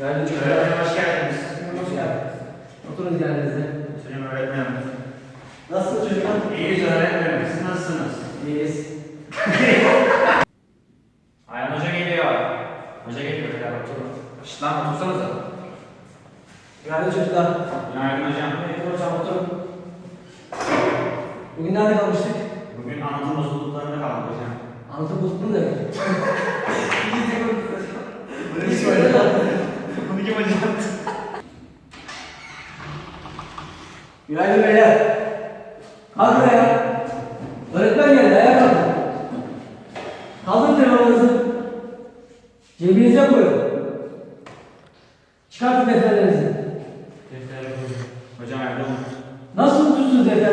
Değerli çocuklar, hoş geldiniz. Hoş geldiniz. Oturun yerinizde. Selim öğretmenimiz. Nasılsınız çocuklar? İyiyiz öğretmenimiz. Nasılsınız? İyiyiz. Ayhan Bugün nerede kalmıştık? Bugün anlatım bozuldu. Anlatamadım da. Ne söyle? Bunu kim acılattı? Günaydın beyler. Kalk buraya. Öğretmen geldi ayağa kalkın. Kaldırın telefonunuzu. Cebinize koyun. Çıkartın defterlerinizi. Defter Hocam evde unuttum. Nasıl unutursunuz defter?